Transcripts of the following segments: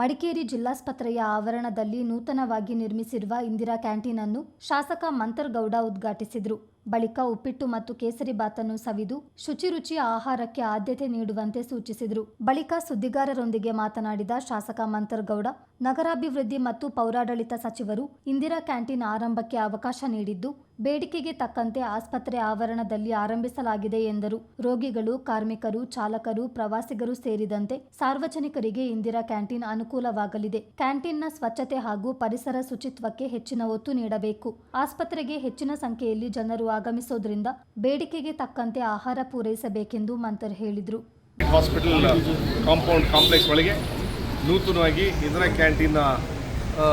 ಮಡಿಕೇರಿ ಜಿಲ್ಲಾಸ್ಪತ್ರೆಯ ಆವರಣದಲ್ಲಿ ನೂತನವಾಗಿ ನಿರ್ಮಿಸಿರುವ ಇಂದಿರಾ ಕ್ಯಾಂಟೀನ್ ಅನ್ನು ಶಾಸಕ ಮಂತರ್ಗೌಡ ಉದ್ಘಾಟಿಸಿದರು. ಬಳಿಕ ಉಪ್ಪಿಟ್ಟು ಮತ್ತು ಕೇಸರಿ ಬಾತನ್ನು ಸವಿದು ಶುಚಿ ರುಚಿ ಆಹಾರಕ್ಕೆ ಆದ್ಯತೆ ನೀಡುವಂತೆ ಸೂಚಿಸಿದರು. ಬಳಿಕ ಸುದ್ದಿಗಾರರೊಂದಿಗೆ ಮಾತನಾಡಿದ ಶಾಸಕ ಮಂತರ್ಗೌಡ, ನಗರಾಭಿವೃದ್ಧಿ ಮತ್ತು ಪೌರಾಡಳಿತ ಸಚಿವರು ಇಂದಿರಾ ಕ್ಯಾಂಟೀನ್ ಆರಂಭಕ್ಕೆ ಅವಕಾಶ ನೀಡಿದ್ದು ಬೇಡಿಕೆಗೆ ತಕ್ಕಂತೆ ಆಸ್ಪತ್ರೆ ಆವರಣದಲ್ಲಿ ಆರಂಭಿಸಲಾಗಿದೆ ಎಂದರು. ರೋಗಿಗಳು ಕಾರ್ಮಿಕರು ಚಾಲಕರು ಪ್ರವಾಸಿಗರು ಸೇರಿದಂತೆ ಸಾರ್ವಜನಿಕರಿಗೆ ಇಂದಿರಾ ಕ್ಯಾಂಟೀನ್ ಅನುಕೂಲವಾಗಲಿದೆ. ಕ್ಯಾಂಟೀನ್ನ ಸ್ವಚ್ಛತೆ ಹಾಗೂ ಪರಿಸರ ಶುಚಿತ್ವಕ್ಕೆ ಹೆಚ್ಚಿನ ಒತ್ತು ನೀಡಬೇಕು. ಆಸ್ಪತ್ರೆಗೆ ಹೆಚ್ಚಿನ ಸಂಖ್ಯೆಯಲ್ಲಿ ಜನರು ಆಗಮಿಸೋದ್ರಿಂದ ಬೇಡಿಕೆಗೆ ತಕ್ಕಂತೆ ಆಹಾರ ಪೂರೈಸಬೇಕೆಂದು ಮಂತರ್ ಹೇಳಿದರು. ಹಾಸ್ಪಿಟಲ್ ಕಾಂಪೌಂಡ್ ಕಾಂಪ್ಲೆಕ್ಸ್ ಒಳಗೆ ನೂತನವಾಗಿ ಇಂದಿರಾ ಕ್ಯಾಂಟೀನ್ ಆ,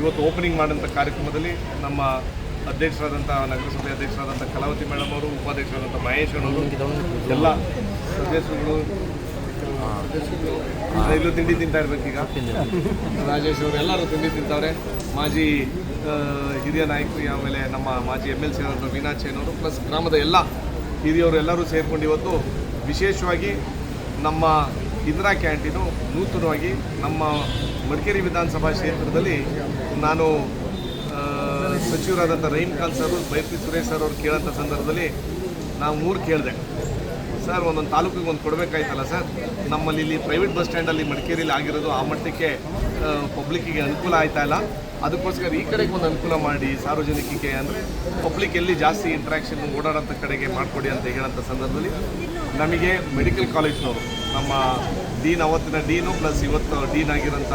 ಇವತ್ತು ಓಪನಿಂಗ್ ಮಾಡಿದಂಥ ಕಾರ್ಯಕ್ರಮದಲ್ಲಿ ನಮ್ಮ ಅಧ್ಯಕ್ಷರಾದಂಥ ನಗರಸಭೆ ಅಧ್ಯಕ್ಷರಾದಂಥ ಕಲಾವತಿ ಮೇಡಮ್ ಅವರು ಉಪಾಧ್ಯಕ್ಷರಾದಂಥ ಮಹೇಶ್ ಅವರು ಎಲ್ಲ ಸದಸ್ಯರುಗಳು ಇಲ್ಲೂ ತಿಂಡಿ ತಿಂತಾ ಇರ್ಬೇಕೀಗ ರಾಜೇಶ್ ಅವರು ಎಲ್ಲರೂ ತಿಂಡಿ ತಿಂತಾವ್ರೆ. ಮಾಜಿ ಹಿರಿಯ ನಾಯಕರು ಆಮೇಲೆ ನಮ್ಮ ಮಾಜಿ ಎಂ ಎಲ್ ಸಿ ಆದಂಥ ಮೀನಾಕ್ಷಿಯನವರು ಪ್ಲಸ್ ಗ್ರಾಮದ ಎಲ್ಲ ಹಿರಿಯವರು ಎಲ್ಲರೂ ಸೇರಿಕೊಂಡು ಇವತ್ತು ವಿಶೇಷವಾಗಿ ನಮ್ಮ ಇಂದಿರಾ ಕ್ಯಾಂಟೀನು ನೂತನವಾಗಿ ನಮ್ಮ ಮಡಿಕೇರಿ ವಿಧಾನಸಭಾ ಕ್ಷೇತ್ರದಲ್ಲಿ ನಾನು ಸಚಿವರಾದಂಥ ರಹೀಮ್ ಖಾನ್ ಸರ್ ಬೈಪಿ ಸುರೇಶ್ ಸರ್ ಅವ್ರು ಕೇಳೋಂಥ ಸಂದರ್ಭದಲ್ಲಿ ನಾವು ಮೂರು ಕೇಳಿದೆ. ಸರ್, ಒಂದೊಂದು ತಾಲೂಕಿಗೆ ಒಂದು ಕೊಡಬೇಕಾಯ್ತಲ್ಲ ಸರ್? ನಮ್ಮಲ್ಲಿ ಇಲ್ಲಿ ಪ್ರೈವೇಟ್ ಬಸ್ ಸ್ಟ್ಯಾಂಡಲ್ಲಿ ಮಡಿಕೇರಿಯಲ್ಲಿ ಆಗಿರೋದು ಆ ಮಟ್ಟಕ್ಕೆ ಪಬ್ಲಿಕ್ಕಿಗೆ ಅನುಕೂಲ ಆಯ್ತಾ ಇಲ್ಲ. ಅದಕ್ಕೋಸ್ಕರ ಈ ಕಡೆಗೆ ಒಂದು ಅನುಕೂಲ ಮಾಡಿ ಸಾರ್ವಜನಿಕರಿಗೆ ಅಂದರೆ ಪಬ್ಲಿಕ್ ಎಲ್ಲಿ ಜಾಸ್ತಿ ಇಂಟ್ರಾಕ್ಷನ್ ಓಡಾಡೋಂಥ ಕಡೆಗೆ ಮಾಡಿಕೊಡಿ ಅಂತ ಹೇಳೋಂಥ ಸಂದರ್ಭದಲ್ಲಿ ನಮಗೆ ಮೆಡಿಕಲ್ ಕಾಲೇಜ್ನವರು ನಮ್ಮ ಡೀನ್ ಅವತ್ತಿನ ಡೀನು ಪ್ಲಸ್ ಇವತ್ತು ಡೀನ್ ಆಗಿರೋಂಥ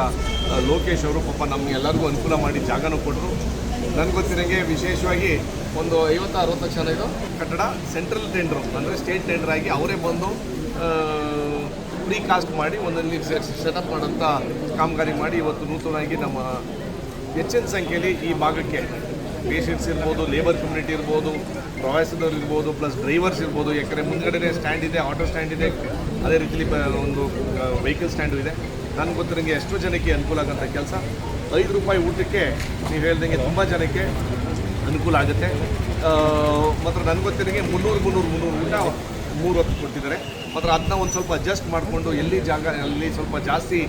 ಲೋಕೇಶ್ ಅವರು ಪಾಪ ನಮಗೆಲ್ಲರಿಗೂ ಅನುಕೂಲ ಮಾಡಿ ಜಾಗನೂ ಕೊಟ್ಟರು ನನಗೆ ಗೊತ್ತಿರೋಂಗೆ ವಿಶೇಷವಾಗಿ ಒಂದು ಐವತ್ತು ಅರವತ್ತು ಲಕ್ಷ ಇದು. ಕಟ್ಟಡ ಸೆಂಟ್ರಲ್ ಟೆಂಡ್ರು ಅಂದರೆ ಸ್ಟೇಟ್ ಟೆಂಡರ್ ಆಗಿ ಅವರೇ ಬಂದು ಫ್ರೀ ಕಾಸ್ಟ್ ಮಾಡಿ ಒಂದಲ್ಲಿ ಸೆಟಪ್ ಮಾಡೋಂಥ ಕಾಮಗಾರಿ ಮಾಡಿ ಇವತ್ತು ನೂತನವಾಗಿ ನಮ್ಮ ಹೆಚ್ಚಿನ ಸಂಖ್ಯೆಯಲ್ಲಿ ಈ ಭಾಗಕ್ಕೆ ಪೇಷಂಟ್ಸ್ ಇರ್ಬೋದು ಲೇಬರ್ ಕಮ್ಯುನಿಟಿ ಇರ್ಬೋದು ಪ್ರವಾಸದವ್ರು ಇರ್ಬೋದು ಪ್ಲಸ್ ಡ್ರೈವರ್ಸ್ ಇರ್ಬೋದು, ಯಾಕಂದರೆ ಮುಂದ್ಗಡೆ ಸ್ಟ್ಯಾಂಡ್ ಇದೆ ಆಟೋ ಸ್ಟ್ಯಾಂಡ್ ಇದೆ. ಅದೇ ರೀತಿಲಿ ಒಂದು ವೆಹಿಕಲ್ ಸ್ಟ್ಯಾಂಡು ಇದೆ. ನನಗೆ ಗೊತ್ತಿರೋಂಗೆ ಎಷ್ಟೋ ಜನಕ್ಕೆ ಅನುಕೂಲ ಆಗೋಂಥ ಕೆಲಸ. ಐದು ರೂಪಾಯಿ ಊಟಕ್ಕೆ ನೀವು ಹೇಳ್ದಂಗೆ ತುಂಬ ಜನಕ್ಕೆ ಅನುಕೂಲ ಆಗುತ್ತೆ. ಮಾತ್ರ ನನಗೆ ಗೊತ್ತಿರೋಂಗೆ ಮುನ್ನೂರು ಮುನ್ನೂರು ಮುನ್ನೂರು ಊಟ ಮೂರು ಹೊತ್ತು ಕೊಟ್ಟಿದ್ದಾರೆ. ಮಾತ್ರ ಅದನ್ನ ಒಂದು ಸ್ವಲ್ಪ ಅಡ್ಜಸ್ಟ್ ಮಾಡಿಕೊಂಡು ಎಲ್ಲಿ ಜಾಗ, ಅಲ್ಲಿ ಸ್ವಲ್ಪ ಜಾಸ್ತಿ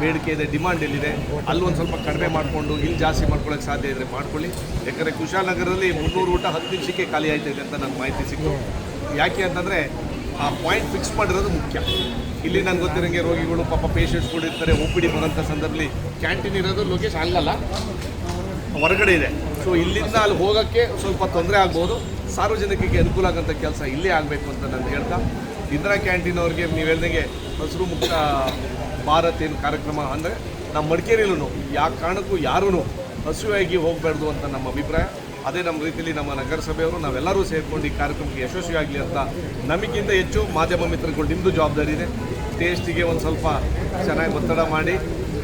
ಬೇಡಿಕೆ ಇದೆ ಡಿಮಾಂಡ್ ಎಲ್ಲಿದೆ, ಅಲ್ಲಿ ಒಂದು ಸ್ವಲ್ಪ ಕಡಿಮೆ ಮಾಡಿಕೊಂಡು, ಇಲ್ಲಿ ಜಾಸ್ತಿ ಮಾಡ್ಕೊಳ್ಳೋಕೆ ಸಾಧ್ಯ ಇದ್ದರೆ ಮಾಡ್ಕೊಳ್ಳಿ. ಯಾಕಂದರೆ ಕುಶಾಲನಗರದಲ್ಲಿ ಮುನ್ನೂರು ಊಟ ಹತ್ತು ನಿಮಿಷಕ್ಕೆ ಖಾಲಿ ಆಯ್ತಿದೆ ಅಂತ ನನಗೆ ಮಾಹಿತಿ ಸಿಕ್ತು. ಯಾಕೆ ಅಂತಂದರೆ, ಆ ಪಾಯಿಂಟ್ ಫಿಕ್ಸ್ ಮಾಡಿರೋದು ಮುಖ್ಯ. ಇಲ್ಲಿ ನನಗೆ ಗೊತ್ತಿರೋಂಗೆ ರೋಗಿಗಳು, ಪಾಪ ಪೇಷಂಟ್ಸ್ಗಳು ಇರ್ತಾರೆ, ಒ ಪಿ ಡಿ ಬರೋಂಥ ಸಂದರ್ಭದಲ್ಲಿ ಕ್ಯಾಂಟೀನ್ ಇರೋದು ಲೊಕೇಶನ್ ಅಲ್ಲಲ್ಲ ಹೊರಗಡೆ ಇದೆ. ಸೊ ಇಲ್ಲಿಂದ ಅಲ್ಲಿ ಹೋಗೋಕ್ಕೆ ಸ್ವಲ್ಪ ತೊಂದರೆ ಆಗ್ಬೋದು. ಸಾರ್ವಜನಿಕರಿಗೆ ಅನುಕೂಲ ಆಗೋಂಥ ಕೆಲಸ ಇಲ್ಲೇ ಆಗಬೇಕು ಅಂತ ನಾನು ಹೇಳ್ತಾ, ಇಂದಿರಾ ಕ್ಯಾಂಟೀನ್ ಅವ್ರಿಗೆ ನೀವು ಹೇಳ್ದಂಗೆ ಹಸಿರು ಮುಕ್ತ ಭಾರತ್ ಏನು ಕಾರ್ಯಕ್ರಮ ಅಂದರೆ ನಮ್ಮ ಮಡಿಕೇರಿಲೂ ಯಾವ ಕಾರಣಕ್ಕೂ ಯಾರೂ ಹಸಿವಾಗಿ ಹೋಗಬಾರ್ದು ಅಂತ ನಮ್ಮ ಅಭಿಪ್ರಾಯ. ಅದೇ ನಮ್ಮ ರೀತಿಯಲ್ಲಿ ನಮ್ಮ ನಗರಸಭೆಯವರು ನಾವೆಲ್ಲರೂ ಸೇರಿಕೊಂಡು ಈ ಕಾರ್ಯಕ್ರಮಕ್ಕೆ ಯಶಸ್ವಿಯಾಗಲಿ ಅಂತ ನಮಗಿಂತ ಹೆಚ್ಚು ಮಾಧ್ಯಮ ಮಿತ್ರಗಳು ನಿಮ್ಮದು ಜವಾಬ್ದಾರಿ ಇದೆ. ಟೇಸ್ಟಿಗೆ ಒಂದು ಸ್ವಲ್ಪ ಚೆನ್ನಾಗಿ ಒತ್ತಡ ಮಾಡಿ.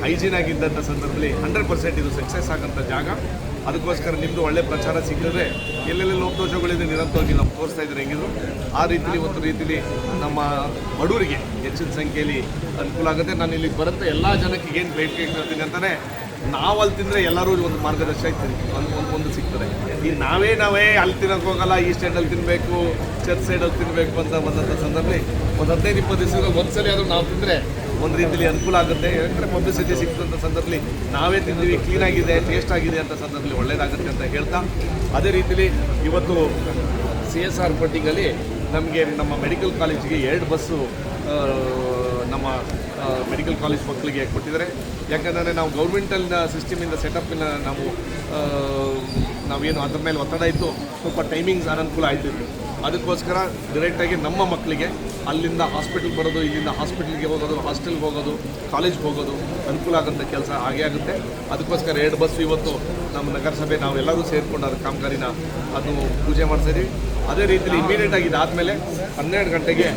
ಹೈಜೀನ್ ಆಗಿದ್ದಂಥ ಸಂದರ್ಭದಲ್ಲಿ ಹಂಡ್ರೆಡ್ ಪರ್ಸೆಂಟ್ ಇದು ಸಕ್ಸಸ್ ಆಗೋಂಥ ಜಾಗ. ಅದಕ್ಕೋಸ್ಕರ ನಿಮ್ಮದು ಒಳ್ಳೆ ಪ್ರಚಾರ ಸಿಕ್ಕಿದ್ರೆ ಎಲ್ಲೆಲ್ಲಿ ಲೋಪದೋಷಗಳಿದೆ, ನಿರಂತರವಾಗಿ ನಾವು ತೋರಿಸ್ತಾ ಇದ್ರೆ ಹೆಂಗಿದ್ರು. ಆ ರೀತಿಲಿ ಒಂದು ರೀತಿಲಿ ನಮ್ಮ ಬಡವರಿಗೆ ಹೆಚ್ಚಿನ ಸಂಖ್ಯೆಯಲ್ಲಿ ಅನುಕೂಲ ಆಗುತ್ತೆ. ನಾನು ಇಲ್ಲಿಗೆ ಬರುತ್ತೆ ಎಲ್ಲ ಜನಕ್ಕೆ ಏನು ಬೇಡಿಕೆ ಕೇಳ್ತೀನಿ ಅಂತಲೇ ನಾವು ಅಲ್ಲಿ ತಿಂದರೆ ಎಲ್ಲರೂ ಒಂದು ಮಾರ್ಗದರ್ಶನ ಒಂದು ಒಂದು ಒಂದು ಸಿಗ್ತದೆ. ಈ ನಾವೇ ನಾವೇ ಅಲ್ಲಿ ತಿನ್ನೋಕೆ ಹೋಗಲ್ಲ, ಈ ಸ್ಟ್ಯಾಂಡಲ್ಲಿ ತಿನ್ನಬೇಕು ಚರ್ಚ್ ಸೈಡಲ್ಲಿ ತಿನ್ನಬೇಕು ಅಂತ ಬಂದಂಥ ಸಂದರ್ಭದಲ್ಲಿ ಒಂದು ಹದಿನೈದು, ಇಪ್ಪತ್ತು ದಿವಸದ ಒಂದ್ಸಲಿ ಆದರೂ ನಾವು ತಿಂದರೆ ಒಂದು ರೀತಿಯಲ್ಲಿ ಅನುಕೂಲ ಆಗುತ್ತೆ. ಯಾಕಂದರೆ ಪಬ್ಲಿಸಿಟಿ ಸಿಗ್ತಂಥ ಸಂದರ್ಭದಲ್ಲಿ ನಾವೇ ತಿಂದೀವಿ ಕ್ಲೀನಾಗಿದೆ ಟೇಸ್ಟ್ ಆಗಿದೆ ಅಂತ ಸಂದರ್ಭದಲ್ಲಿ ಒಳ್ಳೇದಾಗುತ್ತೆ ಅಂತ ಹೇಳ್ತಾ, ಅದೇ ರೀತಿಲಿ ಇವತ್ತು ಸಿ ಎಸ್ ಆರ್ ಪಟ್ಟಿಗಲ್ಲಿ ನಮಗೆ ನಮ್ಮ ಮೆಡಿಕಲ್ ಕಾಲೇಜಿಗೆ ಎರಡು ಬಸ್ಸು ನಮ್ಮ ಮೆಡಿಕಲ್ ಕಾಲೇಜ್ ಮಕ್ಕಳಿಗೆ ಕೊಟ್ಟಿದ್ದಾರೆ. ಯಾಕಂದರೆ ನಾವು ಗೌರ್ಮೆಂಟಲ್ಲಿನ ಸಿಸ್ಟಮಿಂದ ಸೆಟಪ್ಪಿನ ನಾವು ನಾವೇನು ಅದ್ರ ಮೇಲೆ ಒತ್ತಡ ಇತ್ತು, ಸ್ವಲ್ಪ ಟೈಮಿಂಗ್ಸ್ ಅನನುಕೂಲ ಆಯ್ತಿತ್ತು ಅದಕ್ಕೋಸ್ಕರ ಡೈರೆಕ್ಟಾಗಿ ನಮ್ಮ ಮಕ್ಕಳಿಗೆ ಅಲ್ಲಿಂದ ಹಾಸ್ಪಿಟ್ಲ್ಗೆ ಬರೋದು, ಇಲ್ಲಿಂದ ಹಾಸ್ಪಿಟ್ಲಿಗೆ ಹೋಗೋದು ಹಾಸ್ಟೆಲ್ಗೆ ಹೋಗೋದು ಕಾಲೇಜ್ಗೆ ಹೋಗೋದು ಅನುಕೂಲ ಆಗೋಂಥ ಕೆಲಸ ಹಾಗೆ ಆಗುತ್ತೆ. ಅದಕ್ಕೋಸ್ಕರ ಎರಡು ಬಸ್ ಇವತ್ತು ನಮ್ಮ ನಗರಸಭೆ ನಾವೆಲ್ಲರೂ ಸೇರಿಕೊಂಡು ಅದರ ಕಾಮಗಾರಿನ ಅದು ಪೂಜೆ ಮಾಡ್ತಾ ಇದೀವಿ. ಅದೇ ರೀತಿಯಲ್ಲಿ ಇಮಿಡಿಯೇಟಾಗಿ ಇದಾದಮೇಲೆ ಹನ್ನೆರಡು ಗಂಟೆಗೆ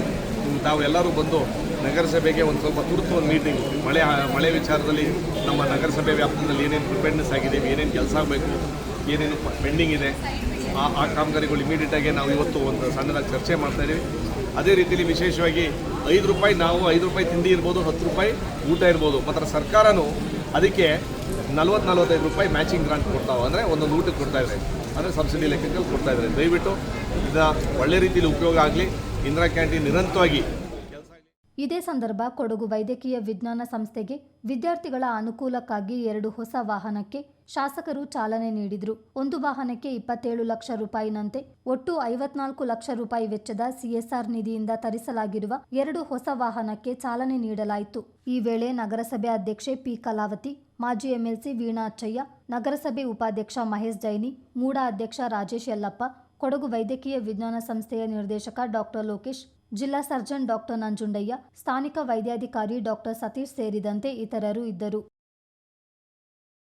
ತಾವು ಎಲ್ಲರೂ ಬಂದು ನಗರಸಭೆಗೆ ಒಂದು ಸ್ವಲ್ಪ ತುರ್ತು ಒಂದು ಮೀಟಿಂಗ್ ಮಳೆ ಮಳೆ ವಿಚಾರದಲ್ಲಿ ನಮ್ಮ ನಗರಸಭೆ ವ್ಯಾಪ್ತಿಯಲ್ಲಿ ಏನೇನು ಪ್ರಿಪೇರ್ನೆಸ್ ಆಗಿದೆ, ಏನೇನು ಕೆಲಸ ಆಗಬೇಕು, ಏನೇನು ಪೆಂಡಿಂಗ್ ಇದೆ, ಆ ಆ ಕಾಮಗಾರಿಗಳು ಇಮಿಡಿಯೇಟಾಗಿ ನಾವು ಇವತ್ತು ಒಂದು ಸಣ್ಣದಾಗಿ ಚರ್ಚೆ ಮಾಡ್ತಾ ಇದ್ದೀವಿ ಅದೇ ರೀತಿಯಲ್ಲಿ ವಿಶೇಷವಾಗಿ ಐದು ರೂಪಾಯಿ ನಾವು, ಐದು ರೂಪಾಯಿ ತಿಂಡಿ ಇರ್ಬೋದು, ಹತ್ತು ರೂಪಾಯಿ ಊಟ ಇರ್ಬೋದು ಮಾತ್ರ ಸರ್ಕಾರನೂ ಅದಕ್ಕೆ ನಲ್ವತ್ತು, ನಲ್ವತ್ತೈದು ರೂಪಾಯಿ ಮ್ಯಾಚಿಂಗ್ ಗ್ರಾಂಟ್ ಕೊಡ್ತಾವೆ. ಅಂದರೆ ಒಂದೊಂದು ಊಟಕ್ಕೆ ಕೊಡ್ತಾ ಇದ್ದಾರೆ. ಅಂದರೆ ಸಬ್ಸಿಡಿ ಲೆಕ್ಕದಲ್ಲಿ ಕೊಡ್ತಾ ಇದ್ದಾರೆ. ದಯವಿಟ್ಟು ಇದನ್ನ ಒಳ್ಳೆ ರೀತಿಯಲ್ಲಿ ಉಪಯೋಗ ಆಗಲಿ. ಇಂದಿರಾ ಕ್ಯಾಂಟೀನ್ ನಿರಂತರವಾಗಿ ಇದೇ ಸಂದರ್ಭ ಕೊಡಗು ವೈದ್ಯಕೀಯ ವಿಜ್ಞಾನ ಸಂಸ್ಥೆಗೆ ವಿದ್ಯಾರ್ಥಿಗಳ ಅನುಕೂಲಕ್ಕಾಗಿ ಎರಡು ಹೊಸ ವಾಹನಕ್ಕೆ ಶಾಸಕರು ಚಾಲನೆ ನೀಡಿದರು. ಒಂದು ವಾಹನಕ್ಕೆ ಇಪ್ಪತ್ತೇಳು ಲಕ್ಷ ರೂಪಾಯಿನಂತೆ ಒಟ್ಟು ಐವತ್ನಾಲ್ಕು ಲಕ್ಷ ರೂಪಾಯಿ ವೆಚ್ಚದ ಸಿಎಸ್ಆರ್ ನಿಧಿಯಿಂದ ತರಿಸಲಾಗಿರುವ ಎರಡು ಹೊಸ ವಾಹನಕ್ಕೆ ಚಾಲನೆ ನೀಡಲಾಯಿತು. ಈ ವೇಳೆ ನಗರಸಭೆ ಅಧ್ಯಕ್ಷೆ ಪಿ ಕಲಾವತಿ, ಮಾಜಿ ಎಂಎಲ್ಸಿ ವೀಣಾ ಅಚ್ಚಯ್ಯ, ನಗರಸಭೆ ಉಪಾಧ್ಯಕ್ಷ ಮಹೇಶ್ ಜೈನಿ, ಮೂಡ ಅಧ್ಯಕ್ಷ ರಾಜೇಶ್ ಯಲ್ಲಪ್ಪ, ಕೊಡಗು ವೈದ್ಯಕೀಯ ವಿಜ್ಞಾನ ಸಂಸ್ಥೆಯ ನಿರ್ದೇಶಕ ಡಾಕ್ಟರ್ ಲೋಕೇಶ್ ಜಿಲ್ಲಾ ಸರ್ಜನ್ ಡಾಕ್ಟರ್ ನಂಜುಂಡಯ್ಯ ಸ್ಥಾನಿಕ ವೈದ್ಯಾಧಿಕಾರಿ ಡಾಕ್ಟರ್ ಸತೀಶ್ ಸೇರಿದಂತೆ ಇತರರು ಇದ್ದರು.